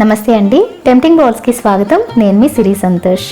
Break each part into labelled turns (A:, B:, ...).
A: నమస్తే అండి. టెంప్టింగ్ బౌల్స్కి స్వాగతం. నేను మీ సిరి సంతోష్.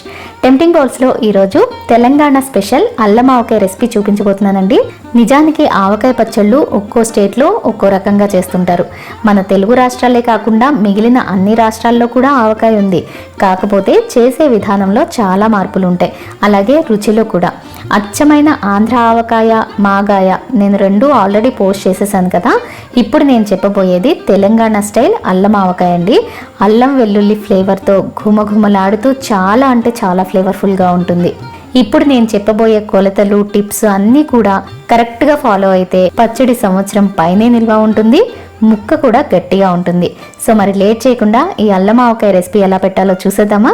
A: టెంప్టింగ్ బౌల్స్లో ఈరోజు తెలంగాణ స్పెషల్ అల్లం ఆవకాయ రెసిపీ చూపించబోతున్నానండి. నిజానికి ఆవకాయ పచ్చళ్ళు ఒక్కో స్టేట్లో ఒక్కో రకంగా చేస్తుంటారు. మన తెలుగు రాష్ట్రాలే కాకుండా మిగిలిన అన్ని రాష్ట్రాల్లో కూడా ఆవకాయ ఉంది. కాకపోతే చేసే విధానంలో చాలా మార్పులు ఉంటాయి. అలాగే రుచిలో కూడా. అచ్చమైన ఆంధ్ర ఆవకాయ మాగాయ నేను రెండు ఆల్రెడీ పోస్ట్ చేసేసాను కదా. ఇప్పుడు నేను చెప్పబోయేది తెలంగాణ స్టైల్ అల్లం ఆవకాయ అండి. అల్లం వెల్లుల్లి ఫ్లేవర్తో ఘుమఘుమలాడుతూ చాలా అంటే చాలా ఫ్లేవర్ఫుల్గా ఉంటుంది. ఇప్పుడు నేను చెప్పబోయే కొలతలు టిప్స్ అన్నీ కూడా కరెక్ట్గా ఫాలో అయితే పచ్చడి సంవత్సరం పైనే నిల్వ ఉంటుంది ముక్క కూడా గట్టిగా ఉంటుంది. సో మరి లేట్ చేయకుండా ఈ అల్లం ఆవకాయ రెసిపీ ఎలా పెట్టాలో చూసేద్దామా?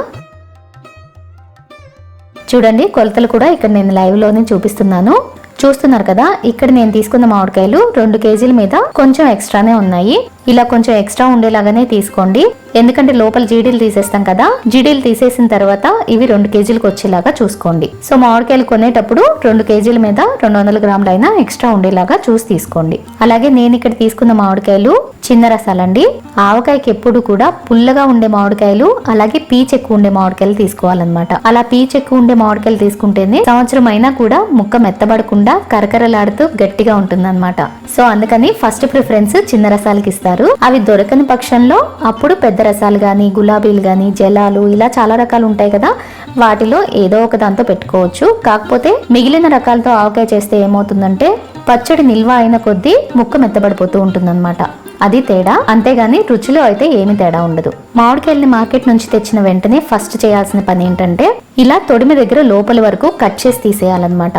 A: చూడండి కొలతలు కూడా ఇక్కడ నేను లైవ్లోనే చూపిస్తున్నాను. చూస్తున్నారు కదా ఇక్కడ నేను తీసుకున్న మామిడికాయలు రెండు కేజీల మీద కొంచెం ఎక్స్ట్రానే ఉన్నాయి. ఇలా కొంచెం ఎక్స్ట్రా ఉండేలాగానే తీసుకోండి. ఎందుకంటే లోపల జీడీలు తీసేస్తాం కదా జీడీలు తీసేసిన తర్వాత ఇవి రెండు కేజీలకు వచ్చేలాగా చూసుకోండి. సో మామిడికాయలు కొనేటప్పుడు రెండు కేజీల మీద రెండు వందల గ్రాములు అయినా ఎక్స్ట్రా ఉండేలాగా చూసి తీసుకోండి. అలాగే నేను ఇక్కడ తీసుకున్న మామిడికాయలు చిన్న రసాలండి. ఆవకాయకి ఎప్పుడు కూడా పుల్లగా ఉండే మామిడికాయలు అలాగే పీచ్ ఎక్కువ ఉండే మామిడికాయలు తీసుకోవాలన్నమాట. అలా పీచ్ ఎక్కువ ఉండే మామిడికాయలు తీసుకుంటేనే సంవత్సరం అయినా కూడా ముక్క మెత్తబడకుండా కరకరలాడుతూ గట్టిగా ఉంటుందన్నమాట. సో అందుకని ఫస్ట్ ప్రిఫరెన్స్ చిన్న రసాలకి ఇస్తారు. అవి దొరకని పక్షంలో అప్పుడు పెద్ద రసాలు కానీ గులాబీలు కానీ జలాలు ఇలా చాలా రకాలు ఉంటాయి కదా. వాటిలో ఏదో ఒక దాంతో పెట్టుకోవచ్చు. కాకపోతే మిగిలిన రకాలతో ఆవకాయ చేస్తే ఏమవుతుందంటే పచ్చడి నిల్వ అయిన కొద్దీ ముక్క మెత్తబడిపోతూ ఉంటుందన్నమాట. అది తేడా. అంతేగాని రుచిలో అయితే ఏమి తేడా ఉండదు. మామిడికాయల్ని మార్కెట్ నుంచి తెచ్చిన వెంటనే ఫస్ట్ చేయాల్సిన పని ఏంటంటే ఇలా తొడిమి దగ్గర లోపలి వరకు కట్ చేసి తీసేయాలన్నమాట.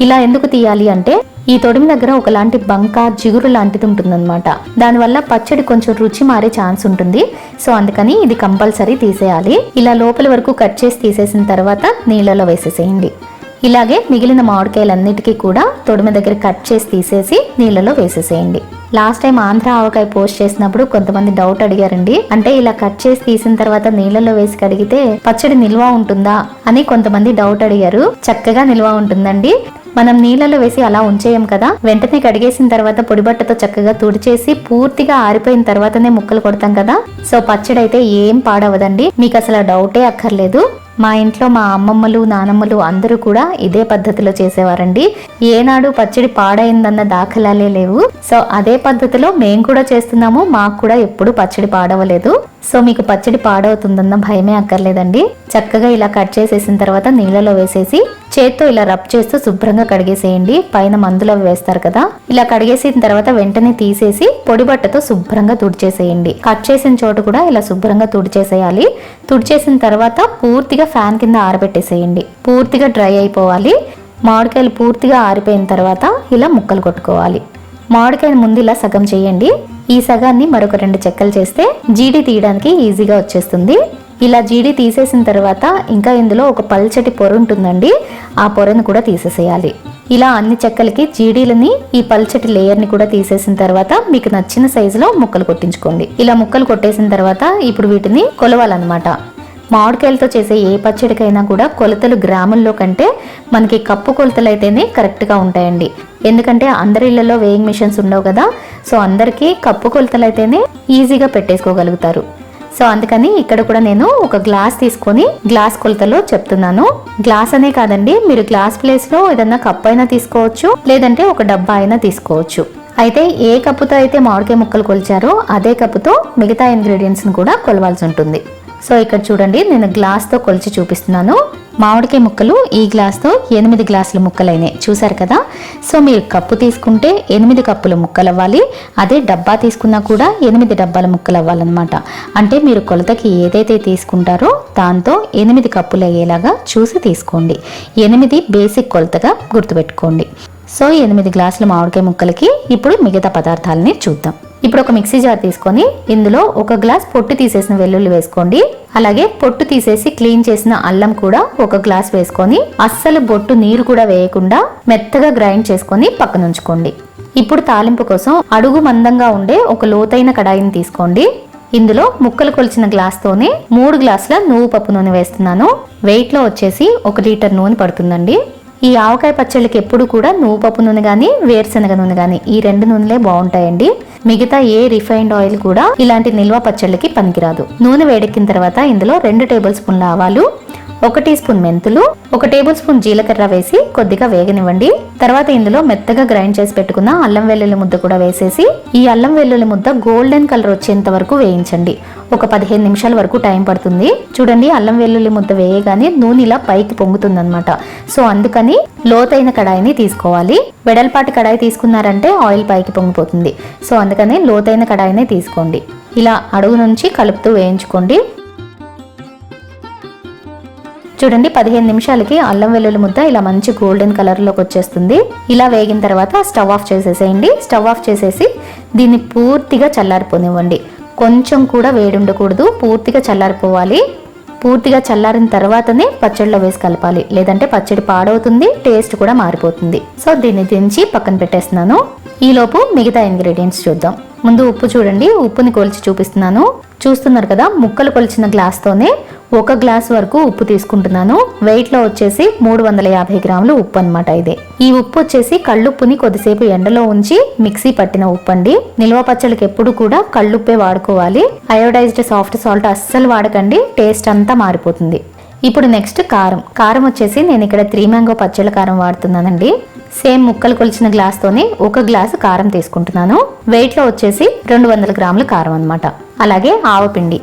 A: ఇలా ఎందుకు తీయాలి అంటే ఈ తొడిమి దగ్గర ఒకలాంటి బంక జిగురు లాంటిది ఉంటుందన్నమాట. దానివల్ల పచ్చడి కొంచెం రుచి మారే ఛాన్స్ ఉంటుంది. సో అందుకని ఇది కంపల్సరీ తీసేయాలి. ఇలా లోపల వరకు కట్ చేసి తీసేసిన తర్వాత నీళ్ళలో వేసేసేయండి. ఇలాగే మిగిలిన మామిడికాయలన్నిటికీ కూడా తొడిమి దగ్గర కట్ చేసి తీసేసి నీళ్ళలో వేసేసేయండి. Last time Andhra avakaya post చేసినప్పుడు కొంతమంది డౌట్ అడిగారండి. అంటే ఇలా కట్ చేసి తీసిన తర్వాత నీళ్ళలో వేసి కడిగితే పచ్చడి నిల్వ ఉంటుందా అని కొంతమంది డౌట్ అడిగారు. చక్కగా నిల్వ ఉంటుందండి. మనం నీళ్ళలో వేసి అలా ఉంచేయం కదా. వెంటనే కడిగేసిన తర్వాత పొడి బట్టతో చక్కగా తుడిచేసి పూర్తిగా ఆరిపోయిన తర్వాతనే ముక్కలు కొడతాం కదా. సో పచ్చడి అయితే ఏం పాడవదండి. మీకు అసలు డౌటే అక్కర్లేదు. మా ఇంట్లో మా అమ్మమ్మలు నానమ్మలు అందరూ కూడా ఇదే పద్ధతిలో చేసేవారండి. ఏనాడు పచ్చడి పాడైందన్న దాఖలాలే లేవు. సో అదే పద్ధతిలో మేము కూడా చేస్తున్నాము మాకు కూడా ఎప్పుడు పచ్చడి పాడవలేదు. సో మీకు పచ్చడి పాడవుతుందన్న భయమే అక్కర్లేదండి. చక్కగా ఇలా కట్ చేసేసిన తర్వాత నీళ్ళలో వేసేసి చేత్తో ఇలా రబ్ చేస్తూ శుభ్రంగా కడిగేసేయండి. పైన మందులు అవి వేస్తారు కదా. ఇలా కడిగేసిన తర్వాత వెంటనే తీసేసి పొడి బట్టతో శుభ్రంగా తుడిచేసేయండి. కట్ చేసిన చోటు కూడా ఇలా శుభ్రంగా తుడిచేసేయాలి. తుడిచేసిన తర్వాత పూర్తిగా ఫ్యాన్ కింద ఆరబెట్టేసేయండి. పూర్తిగా డ్రై అయిపోవాలి. మామిడికాయలు పూర్తిగా ఆరిపోయిన తర్వాత ఇలా ముక్కలు కొట్టుకోవాలి. మామిడికాయని ముందు ఇలా సగం చేయండి. ఈ సగాన్ని మరొక రెండు చెక్కలు చేస్తే జీడి తీయడానికి ఈజీగా వచ్చేస్తుంది. ఇలా జీడి తీసేసిన తర్వాత ఇంకా ఇందులో ఒక పల్చటి పొర ఉంటుందండి. ఆ పొరను కూడా తీసేసేయాలి. ఇలా అన్ని చెక్కలకి జీడీలని ఈ పల్చటి లేయర్ని కూడా తీసేసిన తర్వాత మీకు నచ్చిన సైజులో ముక్కలు కొట్టించుకోండి. ఇలా ముక్కలు కొట్టేసిన తర్వాత ఇప్పుడు వీటిని కొలవాలన్నమాట. మామిడికాయలతో చేసే ఏ పచ్చడికైనా కూడా కొలతలు గ్రాముల్లో కంటే మనకి కప్పు కొలతలు అయితేనే కరెక్ట్గా ఉంటాయండి. ఎందుకంటే అందరి ఇళ్ళలో వేయింగ్ మిషన్స్ ఉండవు కదా సో అందరికీ కప్పు కొలతలు అయితేనే ఈజీగా పెట్టేసుకోగలుగుతారు. సో అందుకని ఇక్కడ కూడా నేను ఒక గ్లాస్ తీసుకొని గ్లాస్ కొలతలో చెప్తున్నాను. గ్లాస్ అనే కాదండి మీరు గ్లాస్ ప్లేస్లో ఏదన్నా కప్ అయినా తీసుకోవచ్చు లేదంటే ఒక డబ్బా అయినా తీసుకోవచ్చు. అయితే ఏ కప్పుతో అయితే మామిడికాయ ముక్కలు కొలిచారో అదే కప్పుతో మిగతా ఇంగ్రీడియంట్స్ని కూడా కొలవాల్సి ఉంటుంది. సో ఇక్కడ చూడండి నేను గ్లాస్తో కొలిచి చూపిస్తున్నాను. మామిడికాయ ముక్కలు ఈ గ్లాస్తో ఎనిమిది గ్లాసుల ముక్కలైనాయి. చూసారు కదా? సో మీరు కప్పు తీసుకుంటే ఎనిమిది కప్పుల ముక్కలు అవ్వాలి అదే డబ్బా తీసుకున్నా కూడా ఎనిమిది డబ్బాల ముక్కలు అవ్వాలన్నమాట అంటే మీరు కొలతకి ఏదైతే తీసుకుంటారో దాంతో ఎనిమిది కప్పులు అయ్యేలాగా చూసి తీసుకోండి. ఎనిమిది బేసిక్ కొలతగా గుర్తుపెట్టుకోండి. సో ఎనిమిది గ్లాసుల మామిడికాయ ముక్కలకి ఇప్పుడు మిగతా పదార్థాలని చూద్దాం. ఇప్పుడు ఒక మిక్సీ జార్ తీసుకొని ఇందులో ఒక గ్లాస్ పొట్టు తీసేసిన వెల్లుల్లి వేసుకోండి. అలాగే పొట్టు తీసేసి క్లీన్ చేసిన అల్లం కూడా ఒక గ్లాస్ వేసుకొని అస్సలు బొట్టు నీరు కూడా వేయకుండా మెత్తగా గ్రైండ్ చేసుకొని పక్కన ఉంచుకోండి. ఇప్పుడు తాలింపు కోసం అడుగు మందంగా ఉండే ఒక లోతైన కడాయిని తీసుకోండి. ఇందులో ముక్కలు కొలిచిన గ్లాస్తోనే మూడు గ్లాసుల నువ్వు పప్పు నూనె వేస్తున్నాను. వెయిట్లో వచ్చేసి ఒక లీటర్ నూనె పడుతుందండి. ఈ ఆవకాయ పచ్చళ్ళకి ఎప్పుడు కూడా నువ్వు పప్పు నూనె కానీ వేరుశనగ నూనె కానీ ఈ రెండు నూనెలే బాగుంటాయండి. మిగతా ఏ రిఫైన్డ్ ఆయిల్ కూడా ఇలాంటి నిల్వ పచ్చళ్ళకి పనికిరాదు. నూనె వేడెక్కిన తర్వాత ఇందులో రెండు టేబుల్ స్పూన్ల ఆవాలు ఒక టీ స్పూన్ మెంతులు ఒక టేబుల్ స్పూన్ జీలకర్ర వేసి కొద్దిగా వేగనివ్వండి. తర్వాత ఇందులో మెత్తగా గ్రైండ్ చేసి పెట్టుకున్న అల్లం వెల్లుల్లి ముద్ద కూడా వేసేసి ఈ అల్లం వెల్లుల్లి ముద్ద గోల్డెన్ కలర్ వచ్చేంత వరకు వేయించండి. ఒక పదిహేను నిమిషాల వరకు టైం పడుతుంది. చూడండి అల్లం వెల్లుల్లి ముద్ద వేయగానే నూనె ఇలా పైకి పొంగుతుందనమాట సో అందుకని లోతైన కడాయిని తీసుకోవాలి. వెడల్పాటి కడాయి తీసుకున్నారంటే ఆయిల్ పైకి పొంగిపోతుంది. సో అందుకని లోతైన కడాయినే తీసుకోండి. ఇలా అడుగు నుంచి కలుపుతూ వేయించుకోండి. చూడండి పదిహేను నిమిషాలకి అల్లం వెల్లుల్లి ముద్ద ఇలా మంచి గోల్డెన్ కలర్లోకి వచ్చేస్తుంది. ఇలా వేగిన తర్వాత స్టవ్ ఆఫ్ చేసేసేయండి. స్టవ్ ఆఫ్ చేసేసి దీన్ని పూర్తిగా చల్లారిపోనివ్వండి. కొంచెం కూడా వేడి ఉండకూడదు పూర్తిగా చల్లారిపోవాలి. పూర్తిగా చల్లారిన తర్వాతనే పచ్చడిలో వేసి కలపాలి. లేదంటే పచ్చడి పాడవుతుంది టేస్ట్ కూడా మారిపోతుంది. సో దీన్ని దించి పక్కన పెట్టేస్తున్నాను. ఈలోపు మిగతా ఇంగ్రీడియంట్స్ చూద్దాం. ముందు ఉప్పు చూడండి ఉప్పుని కొలిచి చూపిస్తున్నాను. చూస్తున్నారు కదా ముక్కలు కొలిచిన గ్లాస్తోనే ఒక గ్లాస్ వరకు ఉప్పు తీసుకుంటున్నాను. వెయిట్లో వచ్చేసి మూడు వందల యాభై గ్రాములు ఉప్పు అనమాట ఇది. ఈ ఉప్పు వచ్చేసి కళ్ళుప్పుని కొద్దిసేపు ఎండలో ఉంచి మిక్సీ పట్టిన ఉప్పు అండి నిల్వ పచ్చళ్ళకి ఎప్పుడు కూడా కళ్ళుప్పే వాడుకోవాలి. అయోడైజ్డ్ సాఫ్ట్ సాల్ట్ అస్సలు వాడకండి. టేస్ట్ అంతా మారిపోతుంది. ఇప్పుడు నెక్స్ట్ కారం. కారం వచ్చేసి నేను ఇక్కడ త్రీ మ్యాంగో పచ్చళ్ళ కారం వాడుతున్నానండి. సేమ్ ముక్కలు కొలిచిన గ్లాస్తోనే ఒక గ్లాసు కారం తీసుకుంటున్నాను. వెయిట్లో వచ్చేసి రెండు వందల గ్రాముల కారం అనమాట అలాగే ఆవపిండి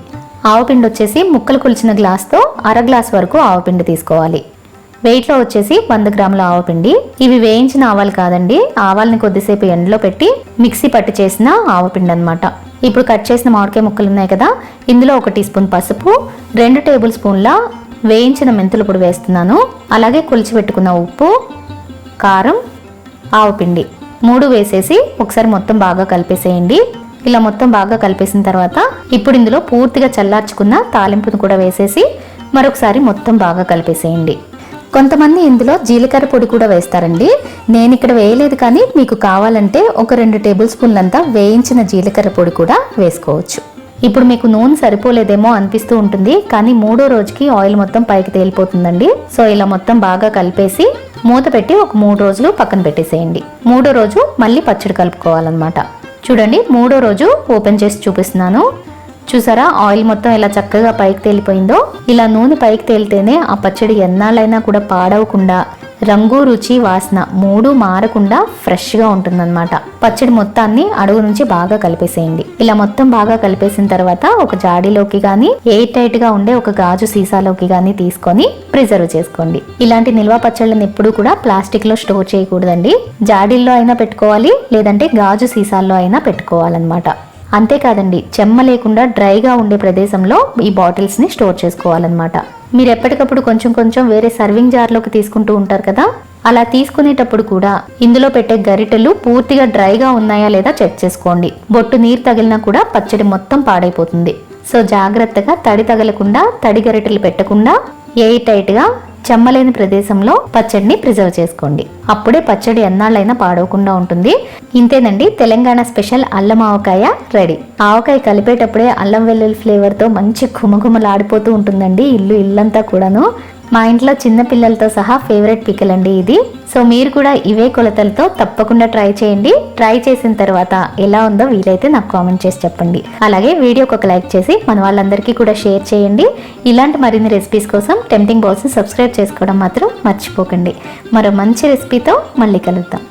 A: ఆవపిండి వచ్చేసి ముక్కలు కొలిచిన గ్లాస్తో అర గ్లాస్ వరకు ఆవపిండి తీసుకోవాలి. వెయిట్లో వచ్చేసి వంద గ్రాముల ఆవపిండి ఇవి వేయించిన ఆవాలు కాదండి ఆవాలని కొద్దిసేపు ఎండలో పెట్టి మిక్సీ పట్టి చేసిన ఆవపిండి అనమాట ఇప్పుడు కట్ చేసిన మామిడికాయ ముక్కలు ఉన్నాయి కదా ఇందులో ఒక టీ స్పూన్ పసుపు రెండు టేబుల్ స్పూన్ల వేయించిన మెంతులు పొడి వేస్తున్నాను. అలాగే కొలిచి పెట్టుకున్న ఉప్పు కారం ఆవపిండి మూడు వేసేసి ఒకసారి మొత్తం బాగా కలిపేసేయండి. ఇలా మొత్తం బాగా కలిపేసిన తర్వాత ఇప్పుడు ఇందులో పూర్తిగా చల్లార్చుకున్న తాలింపును కూడా వేసేసి మరొకసారి మొత్తం బాగా కలిపేసేయండి. కొంతమంది ఇందులో జీలకర్ర పొడి కూడా వేస్తారండి. నేను ఇక్కడ వేయలేదు కానీ మీకు కావాలంటే ఒక రెండు టేబుల్ స్పూన్లంతా వేయించిన జీలకర్ర పొడి కూడా వేసుకోవచ్చు. ఇప్పుడు మీకు నూనె సరిపోలేదేమో అనిపిస్తూ ఉంటుంది కానీ మూడో రోజుకి ఆయిల్ మొత్తం పైకి తేలిపోతుందండి. సో ఇలా మొత్తం బాగా కలిపేసి మూత పెట్టి ఒక మూడు రోజులు పక్కన పెట్టేసేయండి. మూడో రోజు మళ్ళీ పచ్చడి కలుపుకోవాలన్నమాట. చూడండి మూడో రోజు ఓపెన్ చేసి చూపిస్తున్నాను. చూసారా ఆయిల్ మొత్తం ఇలా చక్కగా పైకి తేలిపోయిందో? ఇలా నూనె పైకి తేలితేనే ఆ పచ్చడి ఎన్నాళ్ళైనా కూడా పాడవకుండా రంగు రుచి వాసన మూడు మారకుండా ఫ్రెష్గా ఉంటుందన్నమాట. పచ్చడి మొత్తాన్ని అడుగు నుంచి బాగా కలిపేసేయండి. ఇలా మొత్తం బాగా కలిపేసిన తర్వాత ఒక జాడీలోకి కానీ ఎయిర్ టైట్గా ఉండే ఒక గాజు సీసాలోకి కానీ తీసుకొని ప్రిజర్వ్ చేసుకోండి. ఇలాంటి నిల్వ పచ్చళ్ళని ఎప్పుడు కూడా ప్లాస్టిక్లో స్టోర్ చేయకూడదండి. జాడీల్లో అయినా పెట్టుకోవాలి లేదంటే గాజు సీసాల్లో అయినా పెట్టుకోవాలన్నమాట. అంతేకాదండి చెమ్మ లేకుండా డ్రైగా ఉండే ప్రదేశంలో ఈ బాటిల్స్ని స్టోర్ చేసుకోవాలన్నమాట. మీరు ఎప్పటికప్పుడు కొంచెం కొంచెం వేరే సర్వింగ్ జార్లోకి తీసుకుంటూ ఉంటారు కదా? అలా తీసుకునేటప్పుడు కూడా ఇందులో పెట్టే గరిటెలు పూర్తిగా డ్రైగా ఉన్నాయా లేదా చెక్ చేసుకోండి. బొట్టు నీరు తగిలినా కూడా పచ్చడి మొత్తం పాడైపోతుంది. సో జాగ్రత్తగా తడి తగలకుండా తడి గరిటెలు పెట్టకుండా ఎయిర్ టైట్గా చెమ్మలేని ప్రదేశంలో పచ్చడిని ప్రిజర్వ్ చేసుకోండి. అప్పుడే పచ్చడి ఎన్నాళ్ళైనా పాడవకుండా ఉంటుంది. ఇంతేనండి తెలంగాణ స్పెషల్ అల్లం ఆవకాయ రెడీ. ఆవకాయ కలిపేటప్పుడే అల్లం వెల్లుల్లి ఫ్లేవర్తో మంచి ఘుమఘుమలాడిపోతూ ఉంటుందండి ఇల్లు ఇల్లంతా కూడాను. మా ఇంట్లో చిన్న పిల్లలతో సహా ఫేవరెట్ పికల్ అండి ఇది. సో మీరు కూడా ఇవే కొలతలతో తప్పకుండా ట్రై చేయండి. ట్రై చేసిన తర్వాత ఎలా ఉందో వీలైతే నాకు కామెంట్ చేసి చెప్పండి. అలాగే వీడియోకి ఒక లైక్ చేసి మన వాళ్ళందరికీ కూడా షేర్ చేయండి. ఇలాంటి మరిన్ని రెసిపీస్ కోసం టెంప్టింగ్ బాల్స్ని సబ్స్క్రైబ్ చేసుకోవడం మాత్రం మర్చిపోకండి. మరో మంచి రెసిపీతో మళ్ళీ కలుద్దాం.